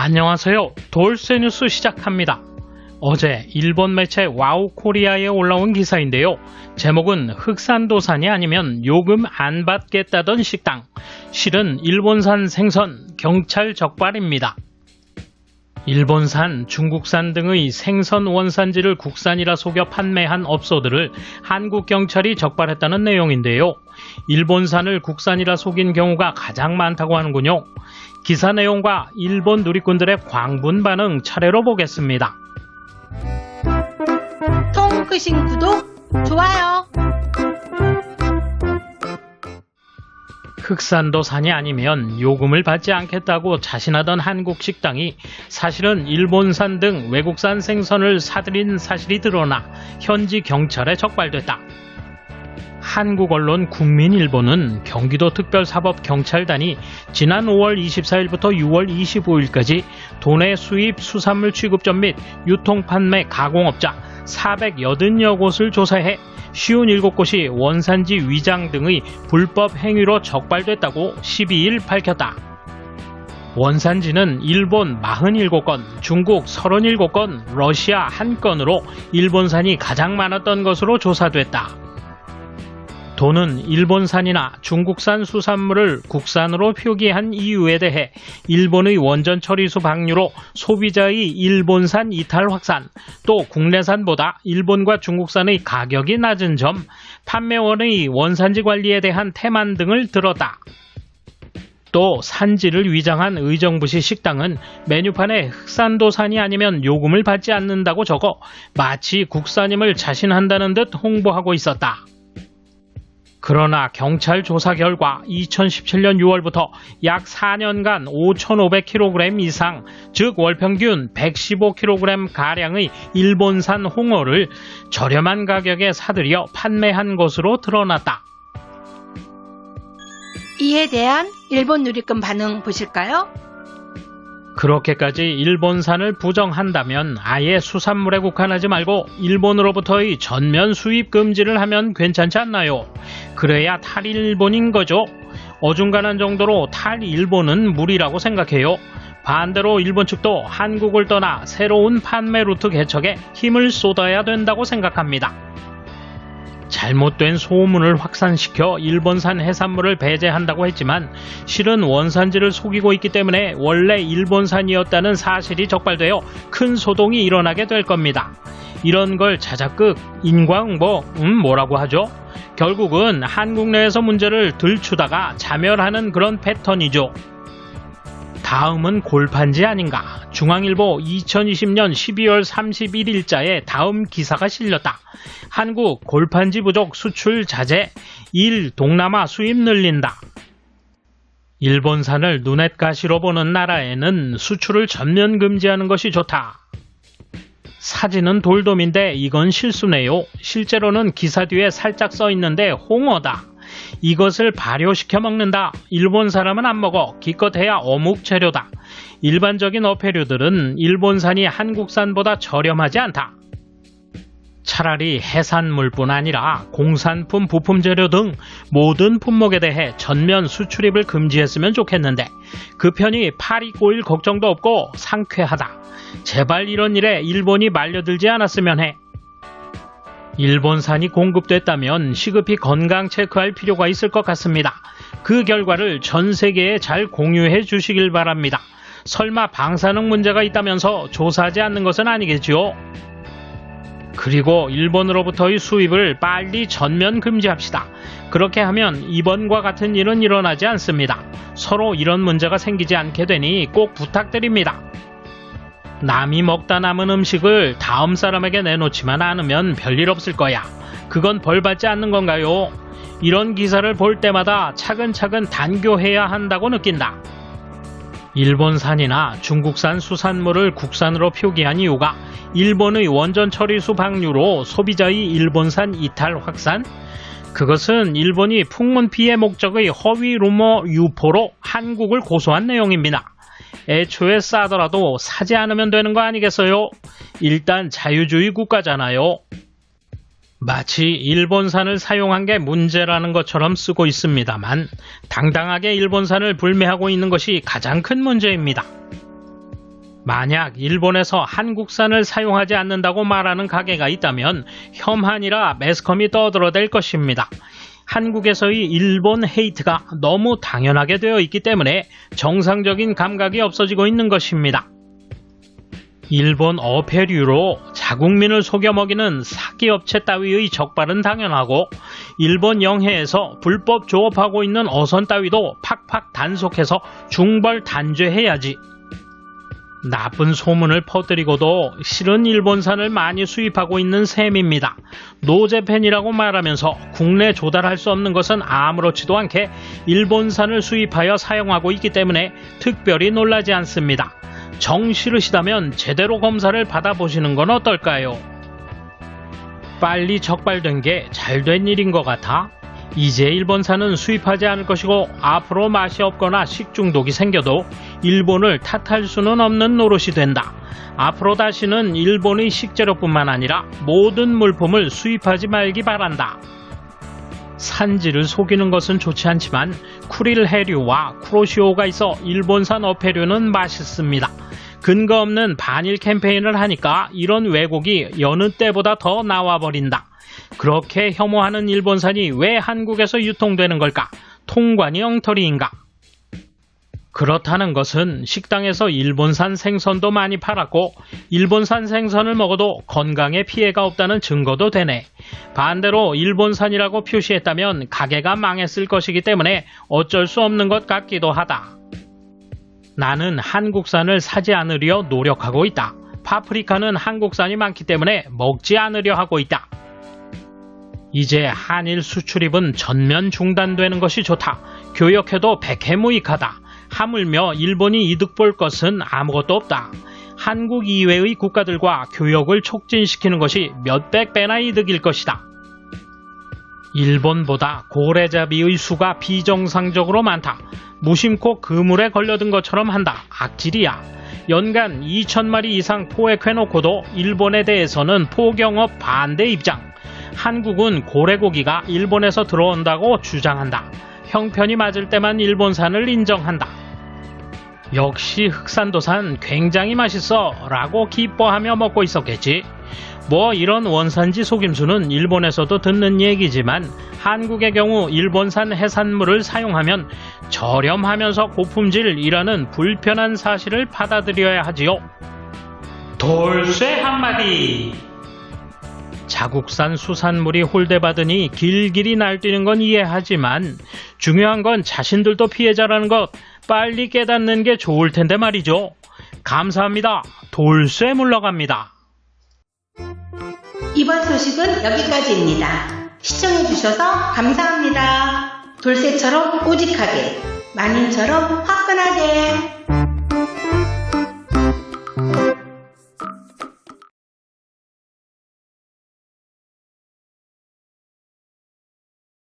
안녕하세요. 돌쇠 뉴스 시작합니다. 어제 일본 매체 와우 코리아에 올라온 기사인데요. 제목은 흑산도산이 아니면 요금 안 받겠다던 식당. 실은 일본산 생선 경찰 적발입니다. 일본산, 중국산 등의 생선 원산지를 국산이라 속여 판매한 업소들을 한국 경찰이 적발했다는 내용인데요. 일본산을 국산이라 속인 경우가 가장 많다고 하는군요. 기사 내용과 일본 누리꾼들의 광분 반응 차례로 보겠습니다. 통 끄신 구독, 좋아요. 흑산도 산이 아니면 요금을 받지 않겠다고 자신하던 한국 식당이 사실은 일본산 등 외국산 생선을 사들인 사실이 드러나 현지 경찰에 적발됐다. 한국 언론 국민일보는 경기도 특별사법경찰단이 지난 5월 24일부터 6월 25일까지 도내 수입 수산물 취급점 및 유통 판매 가공업자 480여 곳을 조사해 57곳이 원산지 위장 등의 불법 행위로 적발됐다고 12일 밝혔다. 원산지는 일본 47건, 중국 37건, 러시아 1건으로 일본산이 가장 많았던 것으로 조사됐다. 도는 일본산이나 중국산 수산물을 국산으로 표기한 이유에 대해 일본의 원전 처리수 방류로 소비자의 일본산 이탈 확산, 또 국내산보다 일본과 중국산의 가격이 낮은 점, 판매원의 원산지 관리에 대한 태만 등을 들었다. 또 산지를 위장한 의정부시 식당은 메뉴판에 흑산도산이 아니면 요금을 받지 않는다고 적어 마치 국산임을 자신한다는 듯 홍보하고 있었다. 그러나 경찰 조사 결과 2017년 6월부터 약 4년간 5,500kg 이상, 즉 월평균 115kg 가량의 일본산 홍어를 저렴한 가격에 사들여 판매한 것으로 드러났다. 이에 대한 일본 누리꾼 반응 보실까요? 그렇게까지 일본산을 부정한다면 아예 수산물에 국한하지 말고 일본으로부터의 전면 수입 금지를 하면 괜찮지 않나요? 그래야 탈일본인 거죠. 어중간한 정도로 탈일본은 무리라고 생각해요. 반대로 일본 측도 한국을 떠나 새로운 판매 루트 개척에 힘을 쏟아야 된다고 생각합니다. 잘못된 소문을 확산시켜 일본산 해산물을 배제한다고 했지만 실은 원산지를 속이고 있기 때문에 원래 일본산이었다는 사실이 적발되어 큰 소동이 일어나게 될 겁니다. 이런 걸 자작극, 인과응보, 음 뭐라고 하죠? 결국은 한국 내에서 문제를 들추다가 자멸하는 그런 패턴이죠. 다음은 골판지 아닌가. 중앙일보 2020년 12월 31일자에 다음 기사가 실렸다. 한국 골판지 부족 수출 자제 1. 동남아 수입 늘린다. 일본산을 눈엣 가시로 보는 나라에는 수출을 전면 금지하는 것이 좋다. 사진은 돌돔인데 이건 실수네요. 실제로는 기사 뒤에 살짝 써 있는데 홍어다. 이것을 발효시켜 먹는다. 일본 사람은 안 먹어. 기껏해야 어묵 재료다. 일반적인 어패류들은 일본산이 한국산보다 저렴하지 않다. 차라리 해산물뿐 아니라 공산품, 부품 재료 등 모든 품목에 대해 전면 수출입을 금지했으면 좋겠는데 그 편이 파리 꼬일 걱정도 없고 상쾌하다. 제발 이런 일에 일본이 말려들지 않았으면 해. 일본산이 공급됐다면 시급히 건강 체크할 필요가 있을 것 같습니다. 그 결과를 전 세계에 잘 공유해 주시길 바랍니다. 설마 방사능 문제가 있다면서 조사하지 않는 것은 아니겠지요? 그리고 일본으로부터의 수입을 빨리 전면 금지합시다. 그렇게 하면 이번과 같은 일은 일어나지 않습니다. 서로 이런 문제가 생기지 않게 되니 꼭 부탁드립니다. 남이 먹다 남은 음식을 다음 사람에게 내놓지만 않으면 별일 없을 거야. 그건 벌 받지 않는 건가요? 이런 기사를 볼 때마다 차근차근 단교해야 한다고 느낀다. 일본산이나 중국산 수산물을 국산으로 표기한 이유가 일본의 원전 처리수 방류로 소비자의 일본산 이탈 확산? 그것은 일본이 풍문 피해 목적의 허위 루머 유포로 한국을 고소한 내용입니다. 애초에 싸더라도 사지 않으면 되는 거 아니겠어요? 일단 자유주의 국가잖아요. 마치 일본산을 사용한 게 문제라는 것처럼 쓰고 있습니다만 당당하게 일본산을 불매하고 있는 것이 가장 큰 문제입니다. 만약 일본에서 한국산을 사용하지 않는다고 말하는 가게가 있다면 혐한이라 매스컴이 떠들어댈 것입니다. 한국에서의 일본 헤이트가 너무 당연하게 되어 있기 때문에 정상적인 감각이 없어지고 있는 것입니다. 일본 어패류로 자국민을 속여 먹이는 사기업체 따위의 적발은 당연하고 일본 영해에서 불법 조업하고 있는 어선 따위도 팍팍 단속해서 중벌 단죄해야지. 나쁜 소문을 퍼뜨리고도 실은 일본산을 많이 수입하고 있는 셈입니다. 노제팬이라고 말하면서 국내 조달할 수 없는 것은 아무렇지도 않게 일본산을 수입하여 사용하고 있기 때문에 특별히 놀라지 않습니다. 정 싫으시다면 제대로 검사를 받아보시는 건 어떨까요? 빨리 적발된 게 잘 된 일인 것 같아 이제 일본산은 수입하지 않을 것이고 앞으로 맛이 없거나 식중독이 생겨도 일본을 탓할 수는 없는 노릇이 된다. 앞으로 다시는 일본의 식재료뿐만 아니라 모든 물품을 수입하지 말기 바란다. 산지를 속이는 것은 좋지 않지만 쿠릴 해류와 쿠로시오가 있어 일본산 어패류는 맛있습니다. 근거 없는 반일 캠페인을 하니까 이런 왜곡이 여느 때보다 더 나와버린다. 그렇게 혐오하는 일본산이 왜 한국에서 유통되는 걸까? 통관이 엉터리인가? 그렇다는 것은 식당에서 일본산 생선도 많이 팔았고 일본산 생선을 먹어도 건강에 피해가 없다는 증거도 되네. 반대로 일본산이라고 표시했다면 가게가 망했을 것이기 때문에 어쩔 수 없는 것 같기도 하다. 나는 한국산을 사지 않으려 노력하고 있다. 파프리카는 한국산이 많기 때문에 먹지 않으려 하고 있다. 이제 한일 수출입은 전면 중단되는 것이 좋다. 교역해도 백해무익하다. 하물며 일본이 이득 볼 것은 아무것도 없다. 한국 이외의 국가들과 교역을 촉진시키는 것이 몇백 배나 이득일 것이다. 일본보다 고래잡이의 수가 비정상적으로 많다. 무심코 그물에 걸려든 것처럼 한다. 악질이야. 연간 2천마리 이상 포획해놓고도 일본에 대해서는 포경업 반대 입장. 한국은 고래고기가 일본에서 들어온다고 주장한다. 형편이 맞을 때만 일본산을 인정한다. 역시 흑산도산 굉장히 맛있어 라고 기뻐하며 먹고 있었겠지. 뭐 이런 원산지 속임수는 일본에서도 듣는 얘기지만 한국의 경우 일본산 해산물을 사용하면 저렴하면서 고품질이라는 불편한 사실을 받아들여야 하지요. 돌쇠 한마디! 자국산 수산물이 홀대받으니 길길이 날뛰는 건 이해하지만 중요한 건 자신들도 피해자라는 것 빨리 깨닫는 게 좋을 텐데 말이죠. 감사합니다. 돌쇠 물러갑니다. 이번 소식은 여기까지입니다. 시청해주셔서 감사합니다. 돌쇠처럼 오직하게, 만인처럼 화끈하게.